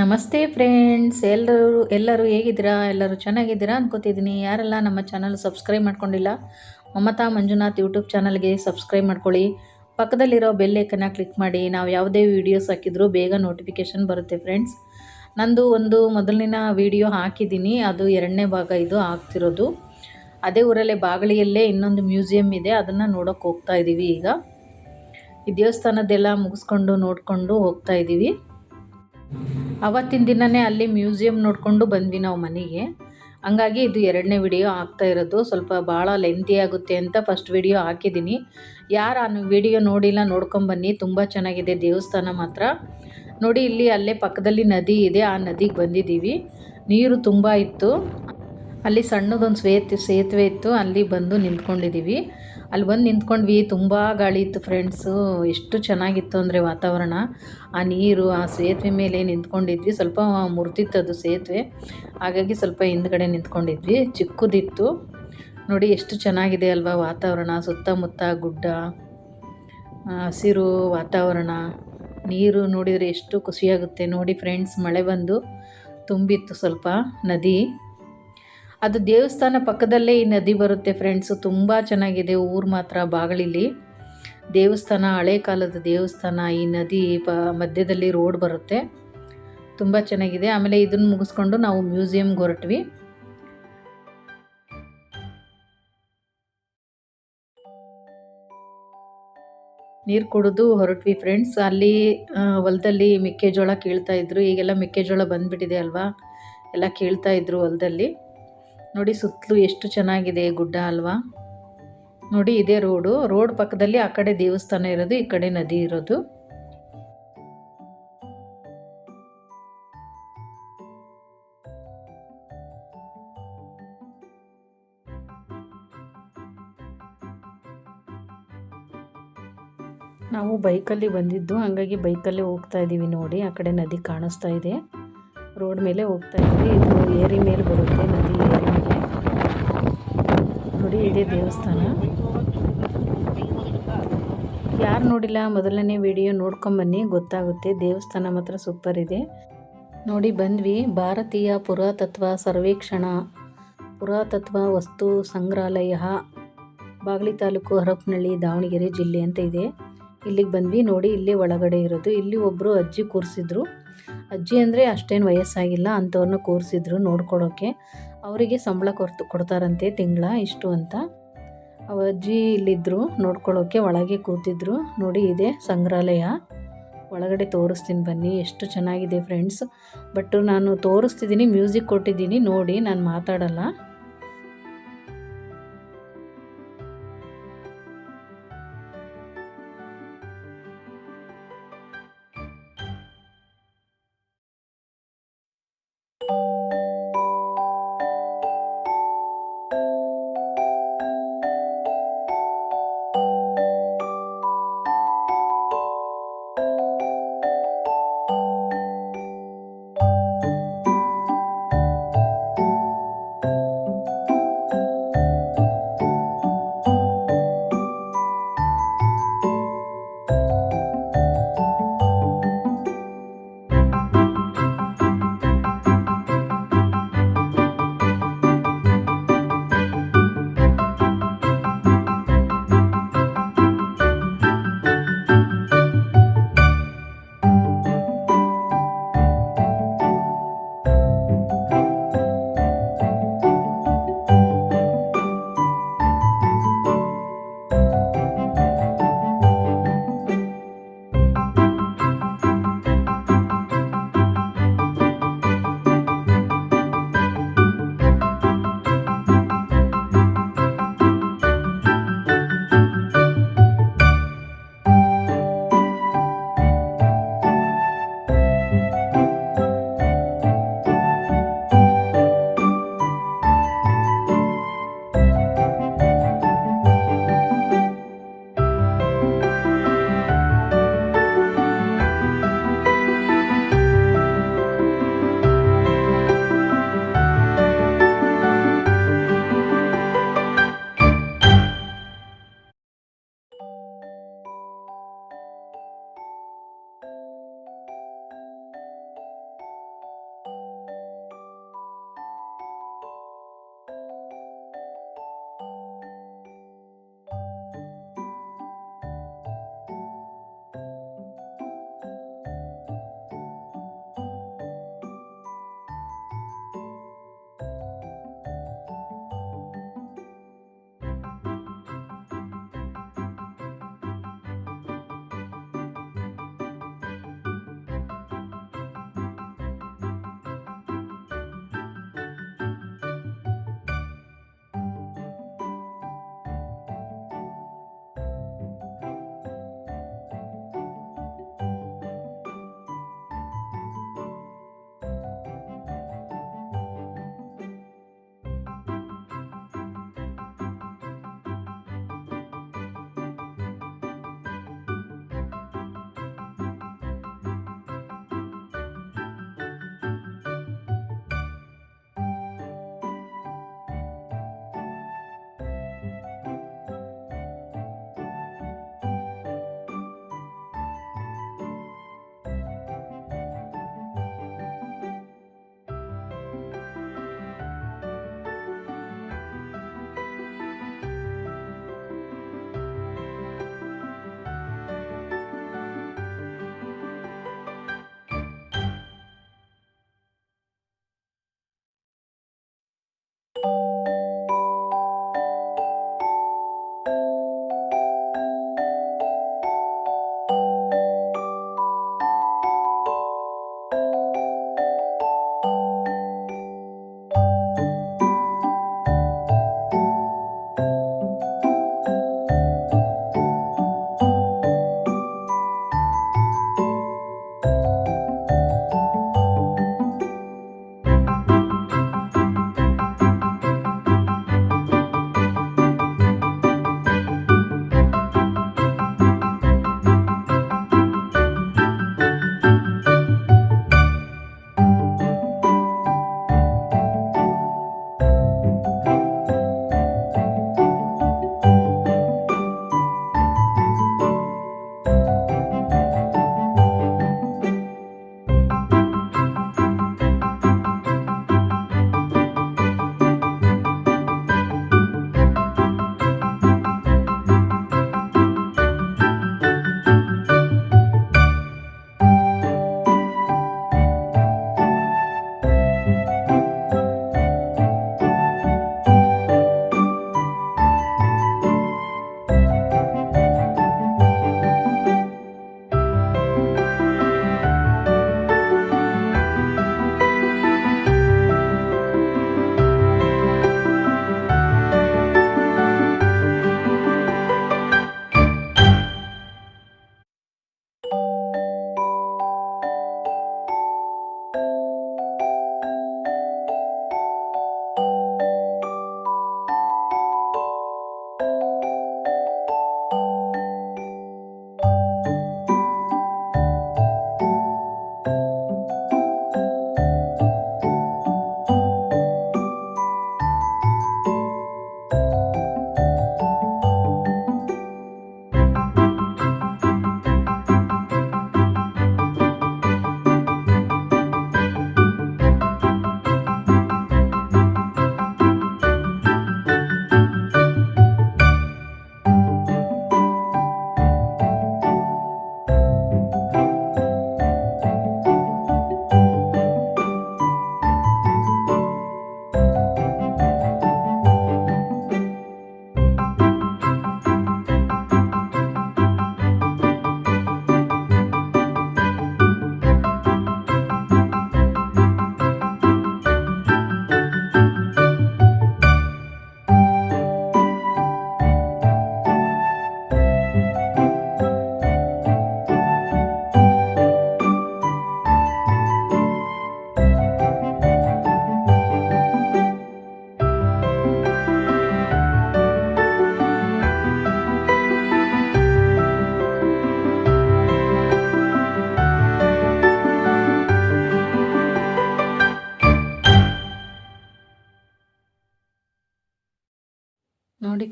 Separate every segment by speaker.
Speaker 1: ನಮಸ್ತೆ ಫ್ರೆಂಡ್ಸ್, ಎಲ್ಲರೂ ಎಲ್ಲರೂ ಹೇಗಿದ್ದೀರಾ? ಎಲ್ಲರೂ ಚೆನ್ನಾಗಿದ್ದೀರಾ ಅನ್ಕೋತಿದ್ದೀನಿ. ಯಾರೆಲ್ಲ ನಮ್ಮ ಚಾನಲ್ ಸಬ್ಸ್ಕ್ರೈಬ್ ಮಾಡ್ಕೊಂಡಿಲ್ಲ, ಮಮತಾ ಮಂಜುನಾಥ್ ಯೂಟ್ಯೂಬ್ ಚಾನಲ್ಗೆ ಸಬ್ಸ್ಕ್ರೈಬ್ ಮಾಡ್ಕೊಳ್ಳಿ. ಪಕ್ಕದಲ್ಲಿರೋ ಬೆಲ್ ಐಕನ್ನ ಕ್ಲಿಕ್ ಮಾಡಿ. ನಾವು ಯಾವುದೇ ವೀಡಿಯೋಸ್ ಹಾಕಿದರೂ ಬೇಗ ನೋಟಿಫಿಕೇಷನ್ ಬರುತ್ತೆ ಫ್ರೆಂಡ್ಸ್. ನಂದು ಒಂದು ಮೊದಲಿನ ವಿಡಿಯೋ ಹಾಕಿದ್ದೀನಿ. ಅದು ಎರಡನೇ ಭಾಗ ಇದು ಆಗ್ತಿರೋದು. ಅದೇ ಊರಲ್ಲೇ ಬಾಗಳಿಯಲ್ಲೇ ಇನ್ನೊಂದು ಮ್ಯೂಸಿಯಂ ಇದೆ. ಅದನ್ನು ನೋಡೋಕೆ ಹೋಗ್ತಾ ಇದ್ದೀವಿ ಈಗ. ಈ ದೇವಸ್ಥಾನದ್ದೆಲ್ಲ ಮುಗಿಸ್ಕೊಂಡು ನೋಡಿಕೊಂಡು ಹೋಗ್ತಾ ಇದ್ದೀವಿ ಅವತ್ತಿನ ದಿನವೇ ಅಲ್ಲಿ ಮ್ಯೂಸಿಯಂ ನೋಡಿಕೊಂಡು ಬಂದ್ವಿ ನಾವು ಮನೆಗೆ. ಹಂಗಾಗಿ ಇದು ಎರಡನೇ ವಿಡಿಯೋ ಆಗ್ತಾ ಇರೋದು. ಸ್ವಲ್ಪ ಭಾಳ ಲೆಂತಿ ಆಗುತ್ತೆ ಅಂತ ಫಸ್ಟ್ ವಿಡಿಯೋ ಹಾಕಿದ್ದೀನಿ. ಯಾರು ಆ ವಿಡಿಯೋ ನೋಡಿಲ್ಲ ನೋಡ್ಕೊಂಬನ್ನಿ. ತುಂಬ ಚೆನ್ನಾಗಿದೆ ದೇವಸ್ಥಾನ ಮಾತ್ರ. ನೋಡಿ, ಇಲ್ಲಿ ಅಲ್ಲೇ ಪಕ್ಕದಲ್ಲಿ ನದಿ ಇದೆ. ಆ ನದಿಗೆ ಬಂದಿದ್ದೀವಿ. ನೀರು ತುಂಬ ಇತ್ತು. ಅಲ್ಲಿ ಸಣ್ಣದೊಂದು ಸೇತು ಸೇತುವೆ ಇತ್ತು. ಅಲ್ಲಿ ಬಂದು ನಿಂತ್ಕೊಂಡಿದ್ದೀವಿ. ಅಲ್ಲಿ ಬಂದು ನಿಂತ್ಕೊಂಡ್ವಿ. ತುಂಬ ಗಾಳಿ ಇತ್ತು ಫ್ರೆಂಡ್ಸು ಎಷ್ಟು ಚೆನ್ನಾಗಿತ್ತು ಅಂದರೆ ವಾತಾವರಣ. ಆ ನೀರು, ಆ ಸೇತುವೆ ಮೇಲೆ ನಿಂತ್ಕೊಂಡಿದ್ವಿ. ಸ್ವಲ್ಪ ಮುರಿದಿತ್ತು ಅದು ಸೇತುವೆ. ಹಾಗಾಗಿ ಸ್ವಲ್ಪ ಹಿಂದ್ಗಡೆ ನಿಂತ್ಕೊಂಡಿದ್ವಿ. ಚಿಕ್ಕದಿತ್ತು. ನೋಡಿ, ಎಷ್ಟು ಚೆನ್ನಾಗಿದೆ ಅಲ್ವಾ ವಾತಾವರಣ. ಸುತ್ತಮುತ್ತ ಗುಡ್ಡ ಹಸಿರು ವಾತಾವರಣ. ನೀರು ನೋಡಿದರೆ ಎಷ್ಟು ಖುಷಿಯಾಗುತ್ತೆ. ನೋಡಿ ಫ್ರೆಂಡ್ಸ್ ಮಳೆ ಬಂದು ತುಂಬಿತ್ತು ಸ್ವಲ್ಪ ನದಿ. ಅದು ದೇವಸ್ಥಾನ ಪಕ್ಕದಲ್ಲೇ ಈ ನದಿ ಬರುತ್ತೆ ಫ್ರೆಂಡ್ಸು ತುಂಬ ಚೆನ್ನಾಗಿದೆ ಊರು ಮಾತ್ರ ಬಾಗಳಿಲಿ ದೇವಸ್ಥಾನ, ಹಳೆ ಕಾಲದ ದೇವಸ್ಥಾನ, ಈ ನದಿ ಪ, ಮಧ್ಯದಲ್ಲಿ ರೋಡ್ ಬರುತ್ತೆ. ತುಂಬ ಚೆನ್ನಾಗಿದೆ. ಆಮೇಲೆ ಇದನ್ನು ಮುಗಿಸ್ಕೊಂಡು ನಾವು ಮ್ಯೂಸಿಯಮ್ಗೆ ಹೊರಟ್ವಿ. ನೀರು ಕುಡಿದು ಹೊರಟ್ವಿ ಫ್ರೆಂಡ್ಸ್ ಅಲ್ಲಿ ಹೊಲದಲ್ಲಿ ಮೆಕ್ಕೆಜೋಳ ಕೀಳ್ತಾಯಿದ್ರು ಈಗೆಲ್ಲ ಮೆಕ್ಕೆಜೋಳ ಬಂದುಬಿಟ್ಟಿದೆ ಅಲ್ವಾ? ಎಲ್ಲ ಕೀಳ್ತಾಯಿದ್ರು ಹೊಲದಲ್ಲಿ. ನೋಡಿ ಸುತ್ತಲೂ ಎಷ್ಟು ಚೆನ್ನಾಗಿದೆ ಗುಡ್ಡ ಅಲ್ವಾ? ನೋಡಿ ಇದೇ ರೋಡು. ರೋಡ್ ಪಕ್ಕದಲ್ಲಿ ಆ ಕಡೆ ದೇವಸ್ಥಾನ ಇರೋದು, ಈ ಕಡೆ ನದಿ ಇರೋದು. ನಾವು ಬೈಕಲ್ಲಿ ಬಂದಿದ್ದು, ಹಾಗಾಗಿ ಬೈಕಲ್ಲೇ ಹೋಗ್ತಾ ಇದ್ದೀವಿ ನೋಡಿ. ಆ ಕಡೆ ನದಿ ಕಾಣಿಸ್ತಾ ಇದೆ. ರೋಡ್ ಮೇಲೆ ಹೋಗ್ತಾ ಇದ್ದೀವಿ ಇದು ಏರಿ ಮೇಲೆ ಬರುತ್ತೆ, ನದಿ ಏರಿ. ನೋಡಿ ಇದೇ ದೇವಸ್ಥಾನ. ಯಾರು ನೋಡಿಲ್ಲ, ಮೊದಲನೇ ವಿಡಿಯೋ ನೋಡ್ಕೊಂಬನ್ನಿ, ಗೊತ್ತಾಗುತ್ತೆ. ದೇವಸ್ಥಾನ ಮಾತ್ರ ಸೂಪರ್ ಇದೆ. ನೋಡಿ, ಬಂದ್ವಿ. ಭಾರತೀಯ ಪುರಾತತ್ವ ಸರ್ವೇಕ್ಷಣ, ಪುರಾತತ್ವ ವಸ್ತು ಸಂಗ್ರಹಾಲಯ, ಬಾಗಲಿ ತಾಲೂಕು ಹರಪನಹಳ್ಳಿ, ದಾವಣಗೆರೆ ಜಿಲ್ಲೆ ಅಂತ ಇದೆ. ಇಲ್ಲಿಗೆ ಬಂದ್ವಿ. ನೋಡಿ, ಇಲ್ಲೇ ಒಳಗಡೆ ಇರೋದು. ಇಲ್ಲಿ ಒಬ್ಬರು ಅಜ್ಜಿ ಕೂರಿಸಿದ್ರು. ಅಜ್ಜಿ ಅಂದರೆ ಅಷ್ಟೇನು ವಯಸ್ಸಾಗಿಲ್ಲ ಅಂಥವ್ರನ್ನ ಕೂರಿಸಿದ್ರು ನೋಡ್ಕೊಳೋಕ್ಕೆ ಅವರಿಗೆ ಸಂಬಳ ಕೊಡ್ತು ಕೊಡ್ತಾರಂತೆ ತಿಂಗಳ ಇಷ್ಟು ಅಂತ. ಅವ ಅಜ್ಜಿ ಇಲ್ಲಿದ್ದರು ನೋಡ್ಕೊಳ್ಳೋಕ್ಕೆ ಒಳಗೆ ಕೂತಿದ್ರು. ನೋಡಿ, ಇದೆ ಸಂಗ್ರಹಾಲಯ. ಒಳಗಡೆ ತೋರಿಸ್ತೀನಿ ಬನ್ನಿ, ಎಷ್ಟು ಚೆನ್ನಾಗಿದೆ ಫ್ರೆಂಡ್ಸ್ ಬಟ್ ನಾನು ತೋರಿಸ್ತಿದ್ದೀನಿ ಮ್ಯೂಸಿಕ್ ಕೊಟ್ಟಿದ್ದೀನಿ, ನೋಡಿ, ನಾನು ಮಾತಾಡಲ್ಲ.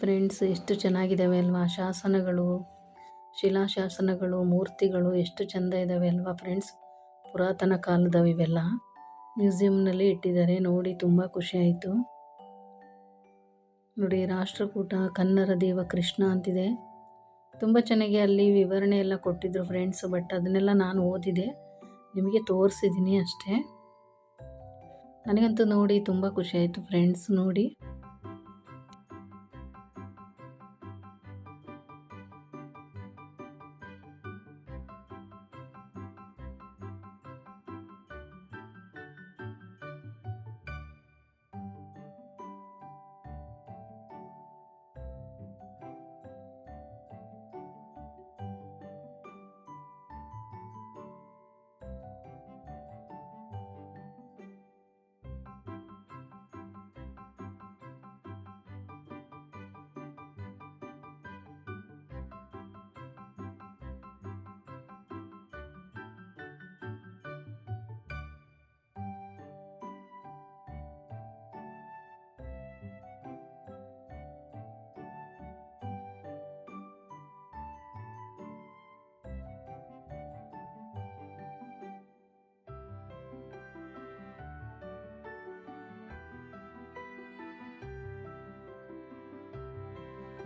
Speaker 1: ಫ್ರೆಂಡ್ಸ್, ಎಷ್ಟು ಚೆನ್ನಾಗಿದ್ದಾವೆ ಅಲ್ವಾ? ಶಾಸನಗಳು, ಶಿಲಾಶಾಸನಗಳು, ಮೂರ್ತಿಗಳು ಎಷ್ಟು ಚೆಂದ ಇದ್ದಾವೆ ಅಲ್ವಾ ಫ್ರೆಂಡ್ಸ್? ಪುರಾತನ ಕಾಲದವು ಇವೆಲ್ಲ. ಮ್ಯೂಸಿಯಂನಲ್ಲಿ ಇಟ್ಟಿದ್ದಾರೆ, ನೋಡಿ ತುಂಬ ಖುಷಿಯಾಯಿತು ನೋಡಿ, ರಾಷ್ಟ್ರಕೂಟ, ಕನ್ನಡ ದೇವ ಕೃಷ್ಣ ಅಂತಿದೆ. ತುಂಬ ಚೆನ್ನಾಗಿ ಅಲ್ಲಿ ವಿವರಣೆ ಎಲ್ಲ ಕೊಟ್ಟಿದ್ದರು ಫ್ರೆಂಡ್ಸ್, ಬಟ್ ಅದನ್ನೆಲ್ಲ ನಾನು ಓದಿದೆ. ನಿಮಗೆ ತೋರಿಸಿದ್ದೀನಿ ಅಷ್ಟೇ. ನನಗಂತೂ ನೋಡಿ ತುಂಬ ಖುಷಿಯಾಯಿತು ಫ್ರೆಂಡ್ಸ್, ನೋಡಿ.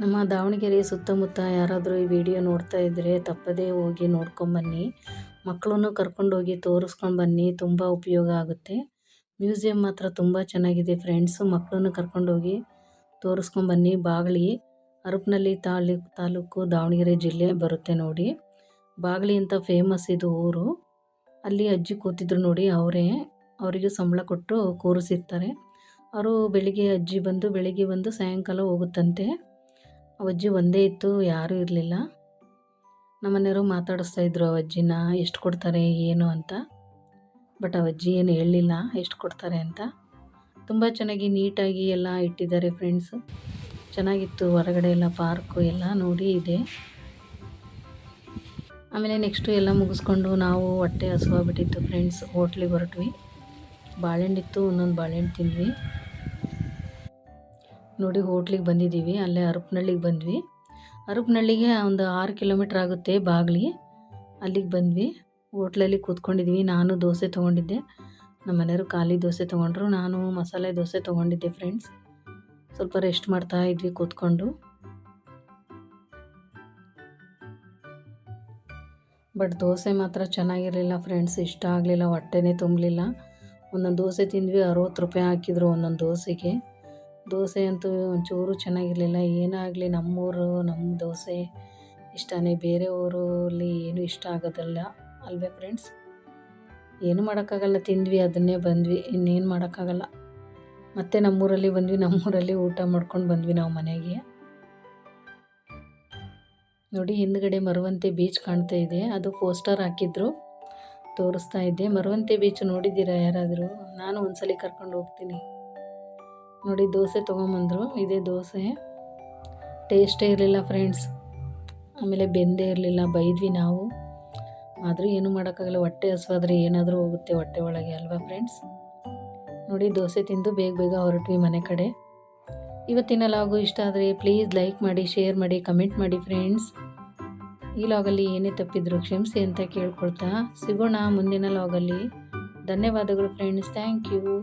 Speaker 1: ನಮ್ಮ ದಾವಣಗೆರೆ ಸುತ್ತಮುತ್ತ ಯಾರಾದರೂ ಈ ವಿಡಿಯೋ ನೋಡ್ತಾ ಇದ್ದರೆ ತಪ್ಪದೇ ಹೋಗಿ ನೋಡ್ಕೊಂಬನ್ನಿ. ಮಕ್ಕಳನ್ನು ಕರ್ಕೊಂಡೋಗಿ ತೋರಿಸ್ಕೊಂಡು ಬನ್ನಿ ತುಂಬ ಉಪಯೋಗ ಆಗುತ್ತೆ. ಮ್ಯೂಸಿಯಂ ಮಾತ್ರ ತುಂಬ ಚೆನ್ನಾಗಿದೆ ಫ್ರೆಂಡ್ಸು, ಮಕ್ಕಳನ್ನು ಕರ್ಕೊಂಡೋಗಿ ತೋರಿಸ್ಕೊಂಬನ್ನಿ. ಬಾಗಳಿ ಹರಪನಹಳ್ಳಿ ತಾಲೂ, ತಾಲೂಕು ದಾವಣಗೆರೆ ಜಿಲ್ಲೆ ಬರುತ್ತೆ ನೋಡಿ. ಬಾಗಳಿ ಅಂತ ಫೇಮಸ್ ಇದು ಊರು. ಅಲ್ಲಿ ಅಜ್ಜಿ ಕೂತಿದ್ರು ನೋಡಿ, ಅವರೇ ಅವರಿಗೆ ಸಂಬಳ ಕೊಟ್ಟು ಕೂರಿಸಿರ್ತಾರೆ. ಅವರು ಬೆಳಿಗ್ಗೆ ಅಜ್ಜಿ ಬಂದು, ಬೆಳಿಗ್ಗೆ ಬಂದು ಸಾಯಂಕಾಲ ಹೋಗುತ್ತಂತೆ. ಅವಜ್ಜಿ ಒಂದೇ ಇತ್ತು, ಯಾರೂ ಇರಲಿಲ್ಲ. ನಮ್ಮನೆಯವರು ಮಾತಾಡಿಸ್ತಾ ಇದ್ರು, ಅವಜ್ಜಿನ ಎಷ್ಟು ಕೊಡ್ತಾರೆ, ಏನು ಅಂತ. ಬಟ್ ಅವಜ್ಜಿ ಏನು ಹೇಳಲಿಲ್ಲ, ಎಷ್ಟು ಕೊಡ್ತಾರೆ ಅಂತ. ತುಂಬ ಚೆನ್ನಾಗಿ ನೀಟಾಗಿ ಎಲ್ಲ ಇಟ್ಟಿದ್ದಾರೆ ಫ್ರೆಂಡ್ಸು ಚೆನ್ನಾಗಿತ್ತು, ಹೊರಗಡೆ ಎಲ್ಲ ಪಾರ್ಕು ಎಲ್ಲ ನೋಡಿ ಇದೆ. ಆಮೇಲೆ ನೆಕ್ಸ್ಟು ಎಲ್ಲ ಮುಗಿಸ್ಕೊಂಡು ನಾವು ಹೊಟ್ಟೆ ಹಸುವಾಗ್ಬಿಟ್ಟಿತ್ತು ಫ್ರೆಂಡ್ಸ್ ಹೋಟ್ಲಿಗೆ ಹೊರಟ್ವಿ. ಬಾಳೆಹಣ್ಣಿತ್ತು ಒಂದೊಂದು ಬಾಳೆಹಣ್ಣು ತಿಂದ್ವಿ. ನೋಡಿ ಹೋಟ್ಲಿಗೆ ಬಂದಿದ್ದೀವಿ. ಅಲ್ಲೇ ಅರಪನಹಳ್ಳಿಗೆ ಬಂದ್ವಿ. ಅರಪನಹಳ್ಳಿಗೆ ಒಂದು ಆರು ಕಿಲೋಮೀಟ್ರ್ ಆಗುತ್ತೆ ಬಾಗ್ಲಿ. ಅಲ್ಲಿಗೆ ಬಂದ್ವಿ. ಹೋಟ್ಲಲ್ಲಿ ಕೂತ್ಕೊಂಡಿದ್ವಿ. ನಾನು ದೋಸೆ ತೊಗೊಂಡಿದ್ದೆ. ನಮ್ಮ ಮನೆಯವರು ಖಾಲಿ ದೋಸೆ ತೊಗೊಂಡ್ರು. ನಾನು ಮಸಾಲೆ ದೋಸೆ ತೊಗೊಂಡಿದ್ದೆ ಫ್ರೆಂಡ್ಸ್ ಸ್ವಲ್ಪ ರೆಸ್ಟ್ ಮಾಡ್ತಾ ಇದ್ವಿ ಕೂತ್ಕೊಂಡು. ಬಟ್ ದೋಸೆ ಮಾತ್ರ ಚೆನ್ನಾಗಿರಲಿಲ್ಲ ಫ್ರೆಂಡ್ಸ್ ಇಷ್ಟ ಆಗಲಿಲ್ಲ. ಹೊಟ್ಟೆನೇ ತುಂಬಲಿಲ್ಲ. ಒಂದೊಂದು ದೋಸೆ ತಿಂದ್ವಿ. ಅರವತ್ತು ರೂಪಾಯಿ ಹಾಕಿದ್ರು ಒಂದೊಂದು ದೋಸೆಗೆ. ದೋಸೆ ಅಂತೂ ಒಂಚೂರು ಚೆನ್ನಾಗಿರಲಿಲ್ಲ. ಏನೇ ಆಗಲಿ ನಮ್ಮೂರು, ನಮ್ಮ ದೋಸೆ ಇಷ್ಟನೇ, ಬೇರೆ ಊರಲ್ಲಿ ಏನೂ ಇಷ್ಟ ಆಗೋದಲ್ಲ. ಅಲ್ವೇ ಫ್ರೆಂಡ್ಸ್ ಏನು ಮಾಡೋಕ್ಕಾಗಲ್ಲ, ತಿಂದ್ವಿ, ಅದನ್ನೇ ಬಂದ್ವಿ, ಇನ್ನೇನು ಮಾಡೋಕ್ಕಾಗಲ್ಲ. ಮತ್ತೆ ನಮ್ಮೂರಲ್ಲಿ ಬಂದ್ವಿ, ನಮ್ಮೂರಲ್ಲಿ ಊಟ ಮಾಡ್ಕೊಂಡು ಬಂದ್ವಿ ನಾವು ಮನೆಗೆ. ನೋಡಿ, ಹಿಂದ್ಗಡೆ ಮರವಂತೆ ಬೀಚ್ ಕಾಣ್ತಾ ಇದೆ. ಅದು ಪೋಸ್ಟರ್ ಹಾಕಿದ್ರು, ತೋರಿಸ್ತಾ ಇದ್ದೆ. ಮರವಂತೆ ಬೀಚ್ ನೋಡಿದ್ದೀರಾ ಯಾರಾದರೂ? ನಾನು ಒಂದ್ಸಲಿ ಕರ್ಕೊಂಡು ಹೋಗ್ತೀನಿ. ನೋಡಿ ದೋಸೆ ತೊಗೊಂಬಂದರು. ಇದೇ ದೋಸೆ. ಟೇಸ್ಟೇ ಇರಲಿಲ್ಲ ಫ್ರೆಂಡ್ಸ್ ಆಮೇಲೆ ಬೆಂದೇ ಇರಲಿಲ್ಲ, ಬೈದ್ವಿ ನಾವು. ಆದರೂ ಏನು ಮಾಡೋಕ್ಕಾಗಲ್ಲ, ಹೊಟ್ಟೆ ಹಸುವಾದ್ರೆ ಏನಾದರೂ ಹೋಗುತ್ತೆ ಹೊಟ್ಟೆ ಒಳಗೆ ಅಲ್ವಾ ಫ್ರೆಂಡ್ಸ್ ನೋಡಿ ದೋಸೆ ತಿಂದು ಬೇಗ ಬೇಗ ಹೊರಟ್ವಿ ಮನೆ ಕಡೆ. ಇವತ್ತಿನ ಲಾಗು ಇಷ್ಟ ಆದರೆ ಪ್ಲೀಸ್ ಲೈಕ್ ಮಾಡಿ ಶೇರ್ ಮಾಡಿ ಕಮೆಂಟ್ ಮಾಡಿ ಫ್ರೆಂಡ್ಸ್ ಈ ಲಾಗಲ್ಲಿ ಏನೇ ತಪ್ಪಿದ್ರು ಕ್ಷಮಿಸಿ ಅಂತ ಕೇಳ್ಕೊಳ್ತಾ. ಸಿಗೋಣ ಮುಂದಿನ ಲಾಗಲ್ಲಿ ಧನ್ಯವಾದಗಳು ಫ್ರೆಂಡ್ಸ್ ಥ್ಯಾಂಕ್ ಯು